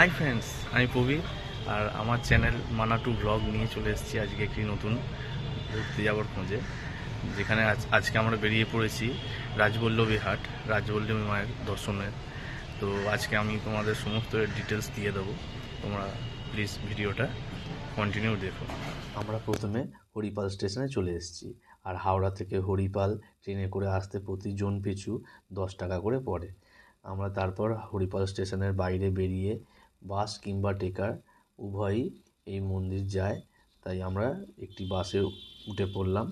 Hi friends আমি প্রবীর, আর আমার channel মানা টু ব্লগ নিয়ে চলে এসেছি আজকে একটি নতুন ঘুরতে যাওয়ার খোঁজে যেখানে আজ, আজকে আমরা বেরিয়ে পড়েছি রাজবল্লভী হাট রাজবল্লভী মায়ের দর্শনের। তো আজকে আমি তোমাদের সমস্ত ডিটেলস দিয়ে দেবো, তোমরা প্লিজ ভিডিওটা কন্টিনিউ দেখো। আমরা প্রথমে হরিপাল স্টেশনে চলে এসেছি, আর হাওড়া থেকে হরিপাল ট্রেনে করে আসতে প্রতি জন পিছু দশ টাকা করে পড়ে। আমরা তারপর হরিপাল স্টেশনের বাইরে বেরিয়ে বাস কিংবা টেকার উভয়ই এই মন্দির যায়। তাই আমরা একটি বাসে উঠে পড়লাম।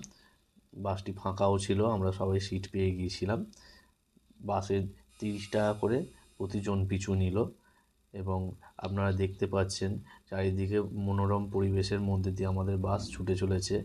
বাসটি ফাঁকাও ছিল, আমরা সবাই সিট পেয়ে গিয়েছিলাম। বাসে তিরিশ টাকা করে প্রতিজন পিছু নিল এবং আপনারা দেখতে পাচ্ছেন, চারিদিকে মনোরম পরিবেশের মধ্যে দিয়ে আমাদের বাস ছুটে চলেছে।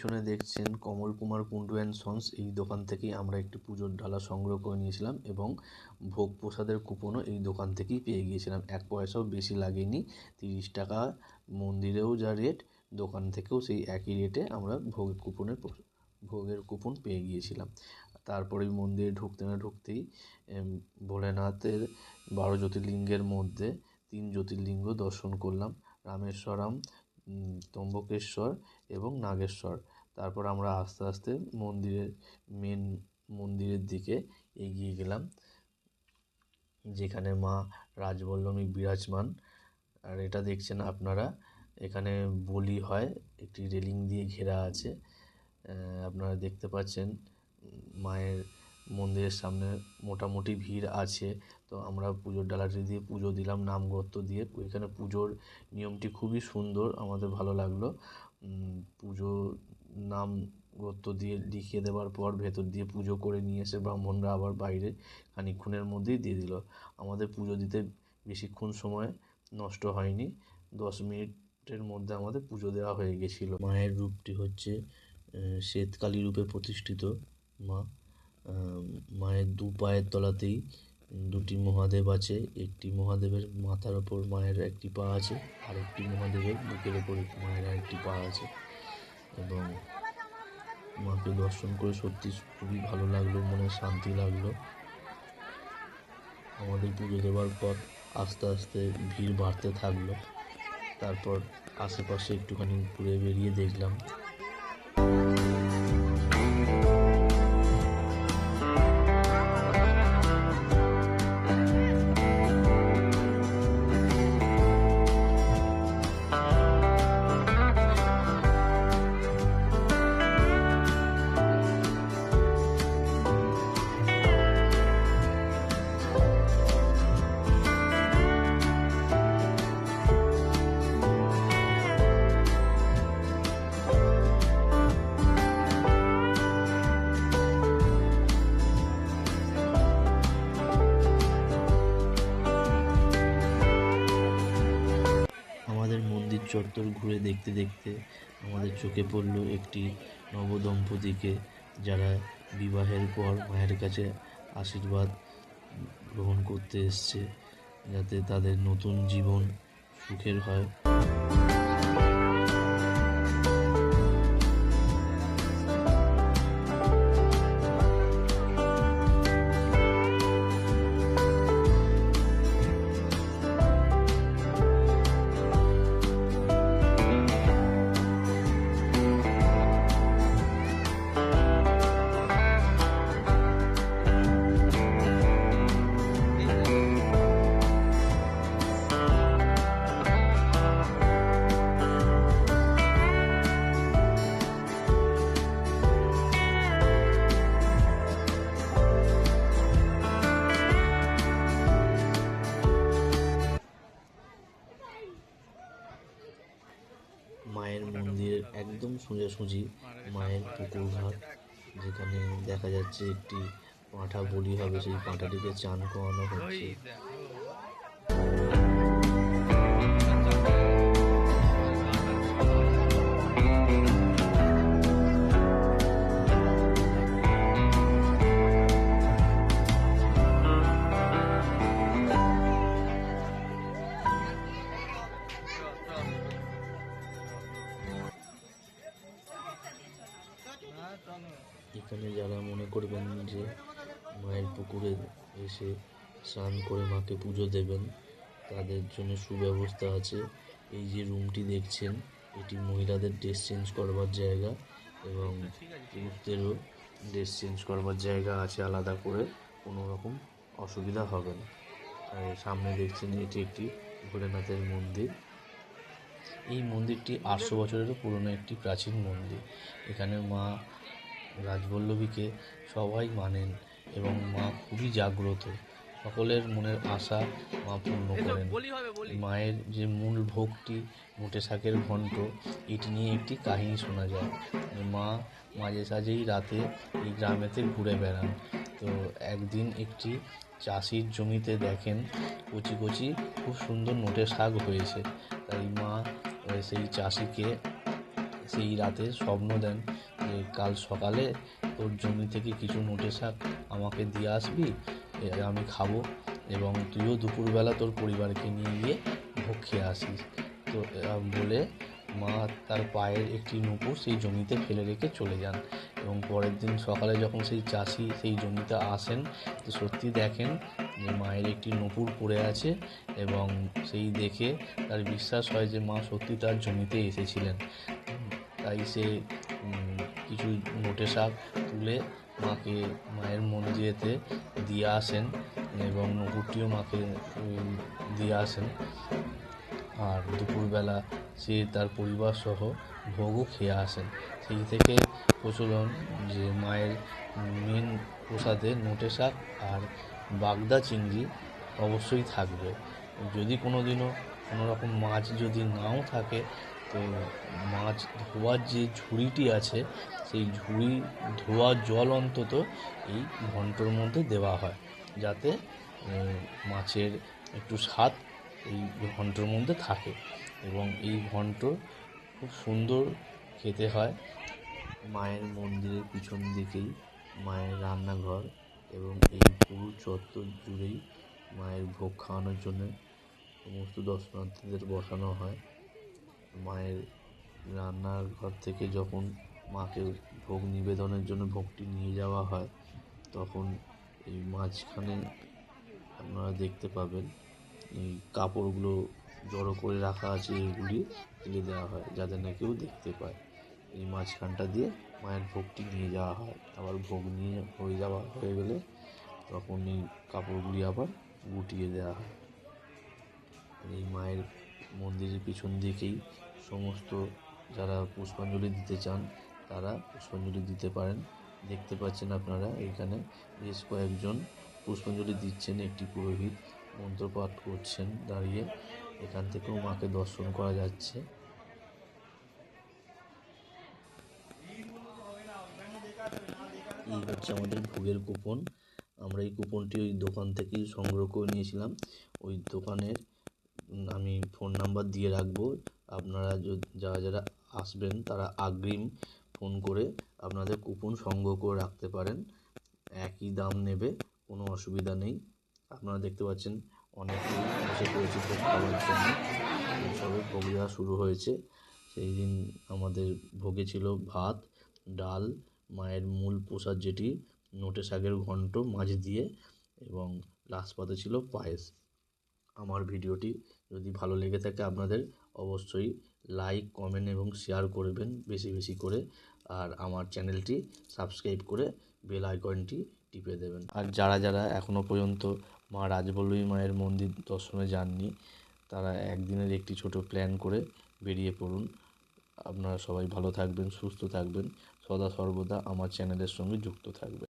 পিছনে দেখছেন কমল কুমার কুন্ডু অ্যান্ড সন্স। এই দোকান থেকেই আমরা একটি পুজোর ডালা সংগ্রহ করে নিয়েছিলাম এবং ভোগ প্রসাদের কুপনও এই দোকান থেকেই পেয়ে গিয়েছিলাম। এক পয়সাও বেশি লাগেনি। তিরিশ টাকা মন্দিরেও যা রেট দোকান থেকেও সেই একই রেটে আমরা ভোগের কুপনের ভোগের কুপন পেয়ে গিয়েছিলাম। তারপরে মন্দিরে ঢুকতে না ঢুকতেই ভোলেনাথের বারো জ্যোতির্লিঙ্গের মধ্যে তিন জ্যোতির্লিঙ্গ দর্শন করলাম। রামেশ্বরম ত্রম্বকেশ্বর এবং নাগেশ্বর। তারপর আমরা আস্তে আস্তে মন্দিরের মেন মন্দিরের দিকে এগিয়ে গেলাম, যেখানে মা রাজবল্লমী বিরাজমান। আর এটা দেখছেন আপনারা, এখানে বলি হয়, একটি রেলিং দিয়ে ঘেরা আছে। আপনারা দেখতে পাচ্ছেন মায়ের মন্দিরের সামনে মোটামুটি ভিড় আছে। তো আমরা পুজোর ডালাটি দিয়ে পুজো দিলাম নামগত্য দিয়ে। এখানে পুজোর নিয়মটি খুবই সুন্দর, আমাদের ভালো লাগল। পুজো নাম গোত্র দিয়ে লিখিয়ে দেওয়ার পর ভেতর দিয়ে পুজো করে নিয়ে এসে ব্রাহ্মণরা আবার বাইরে খানিকক্ষণের মধ্যেই দিয়ে দিল। আমাদের পুজো দিতে বেশিক্ষণ সময় নষ্ট হয়নি। দশ মিনিটের মধ্যে আমাদের পুজো দেওয়া হয়ে গেছিল। মায়ের রূপটি হচ্ছে শ্বেতকালী রূপে প্রতিষ্ঠিত মা। মায়ের দু পায়ের তলাতেই দুটি মহাদেব আছে। একটি মহাদেবের মাথার ওপর মায়ের একটি পা আছে আর একটি মহাদেবের বুকের ওপর মায়ের একটি পা আছে। এবং মাকে দর্শন করে সত্যি খুবই ভালো লাগল, মনে শান্তি লাগল। আমাদের পুজো দেওয়ার পর আস্তে আস্তে ভিড় বাড়তে থাকল। তারপর আশেপাশে একটুখানি ঘুরে বেরিয়ে দেখলাম চত্বর ঘুরে দেখতে দেখতে আমাদের চোখে পড়ল একটি নবদম্পতিকে, যারা বিবাহের পর মায়ের কাছে আশীর্বাদ গ্রহণ করতে এসছে, যাতে তাদের নতুন জীবন সুখের হয়। একদম সোজাসুজি মায়ের পুকুর ঘাট, যেখানে দেখা যাচ্ছে একটি পাঁঠা বলি হবে, সেই পাঁঠাটিকে চান করানো হচ্ছে। করবেন যে মায়ের পুকুরে এসে স্নান করে মাকে পুজো দেবেন, তাদের জন্য সুব্যবস্থা আছে। এই যে রুমটি দেখছেন, এটি মহিলাদের ড্রেস চেঞ্জ করবার জায়গা এবং পুরুষদেরও ড্রেস চেঞ্জ করবার জায়গা আছে আলাদা করে, কোনো রকম অসুবিধা হবে না। সামনে দেখছেন, এটি একটি ভোলেনাথের মন্দির। এই মন্দিরটি আটশো বছরেরও পুরনো একটি প্রাচীন মন্দির। এখানে মা রাজবল্লভীকে সবাই মানেন এবং মা খুবই জাগ্রত। সকলের মনের আশা মা পূর্ণ করেন। মায়ের যে মূল ভোগটি মোটে শাকের ঘন্ট এটি নিয়ে একটি কাহিনী শোনা যায়। মা মাঝে সাঝেই রাতে এই গ্রামেতে ঘুরে বেড়ান। তো একদিন একটি চাষির জমিতে দেখেন কচি কচি খুব সুন্দর নোটে শাক হয়েছে। তাই মা সেই চাষিকে সেই রাতে স্বপ্ন দেন কাল সকালে তোর জমি থেকে কিছু নোটে শাক আমাকে দিয়ে আসবি আমি খাব এবং তুইও দুপুরবেলা তোর পরিবারকে নিয়ে গিয়ে ভোগ খেয়ে আসিস। তো বলে মা তার পায়ের একটি নুপুর সেই জমিতে ফেলে রেখে চলে যান এবং পরের দিন সকালে যখন সেই চাষি সেই জমিতে আসেন, তো সত্যি দেখেন যে মায়ের একটি নুপুর পড়ে আছে এবং সেই দেখে তার বিশ্বাস হয় যে মা সত্যি তার জমিতে এসেছিলেন। তাই সে কিছু নোটে শাক তুলে মাকে, মায়ের মন্দিরেতে দিয়ে আসেন এবং নুপুরটিও মাকে দিয়ে আসেন। আর দুপুরবেলা সে তার পরিবার সহ ভোগও খেয়ে আসেন। সেই থেকে প্রচলন যে মায়ের মেন প্রসাদে নোটে শাক আর বাগদা চিংড়ি অবশ্যই থাকবে। যদি কোনো দিনও কোনো রকম মাছ যদি নাও থাকে তো মাছ ধোয়ার যে ঝুড়িটি আছে, সেই ঝুড়ি ধোয়া জল অন্তত এই ঘন্টর মধ্যে দেওয়া হয়। যাতে মাছের একটু স্বাদ এই ঘন্টর মধ্যে থাকে এবং এই ঘন্ট খুব সুন্দর খেতে হয়। মায়ের মন্দিরের পিছন দিকেই মায়ের রান্নাঘর এবং এই পুরো চত্বর জুড়েই মায়ের ভোগ খাওয়ানোর জন্য সমস্ত দর্শনার্থীদের বসানো হয়। মায়ের রান্নার ঘর থেকে যখন মাকে ভোগ নিবেদনের জন্য ভোগটি নিয়ে যাওয়া হয়, তখন এই মাঝখানে আপনারা দেখতে পাবেন এই কাপড়গুলো জড়ো করে রাখা আছে এগুলি ফেলে দেওয়া হয় যাতে না কেউ দেখতে পায়। এই মাঝখানটা দিয়ে মায়ের ভোগটি নিয়ে যাওয়া হয়। আবার ভোগ নিয়ে হয়ে যাওয়া হয়ে গেলে তখন এই কাপড়গুলি আবার গুটিয়ে দেওয়া হয়। এই মায়ের মন্দিরের পিছন দিকেই সমস্ত যারা পুষ্পাঞ্জলি দিতে চান, তারা পুষ্পাঞ্জলি দিতে পারেন। দেখতে পাচ্ছেন আপনারা এখানে বেশ কয়েকজন পুষ্পাঞ্জলি দিচ্ছেন, একটি পুরোহিত মন্ত্রপাঠ করছেন দাঁড়িয়ে। এখান থেকেও মাকে দর্শন করা যাচ্ছে। এই হচ্ছে আমাদের ভোগের কুপন। আমরা এই কুপনটি ওই দোকান থেকেই সংগ্রহ করে নিয়েছিলাম। ওই দোকানের আমি ফোন নাম্বার দিয়ে রাখব। আপনারা যারা যারা আসবেন, তারা অগ্রিম ফোন করে আপনাদের কুপন সংগ্রহ করে রাখতে পারেন। একই দাম নেবে, কোনো অসুবিধা নেই। আপনারা দেখতে পাচ্ছেন, অনেকেই এসে ভোগ খাওয়ার জন্য। সবে ভোগ দেওয়া শুরু হয়েছে। সেই দিন আমাদের ভোগে ছিল ভাত, ডাল, মায়ের মূল প্রসাদ যেটি, নোটে শাকের ঘন্ট, মাছ দিয়ে এবং লাস্ট পাতে ছিল পায়েস। আমার ভিডিওটি যদি ভালো লেগে থাকে আপনাদের, অবশ্যই লাইক কমেন্ট এবং শেয়ার করবেন বেশি বেশি করে। আর আমার চ্যানেলটি সাবস্ক্রাইব করে বেল আইকনটি টিপে দেবেন। আর যারা যারা এখনও পর্যন্ত মা রাজবল্লভী মায়ের মন্দির দর্শনে যাননি, তারা একদিনের একটি ছোট প্ল্যান করে বেরিয়ে পড়ুন। আপনারা সবাই ভালো থাকবেন, সুস্থ থাকবেন। সদা সর্বদা আমার চ্যানেলের সঙ্গে যুক্ত থাকবেন।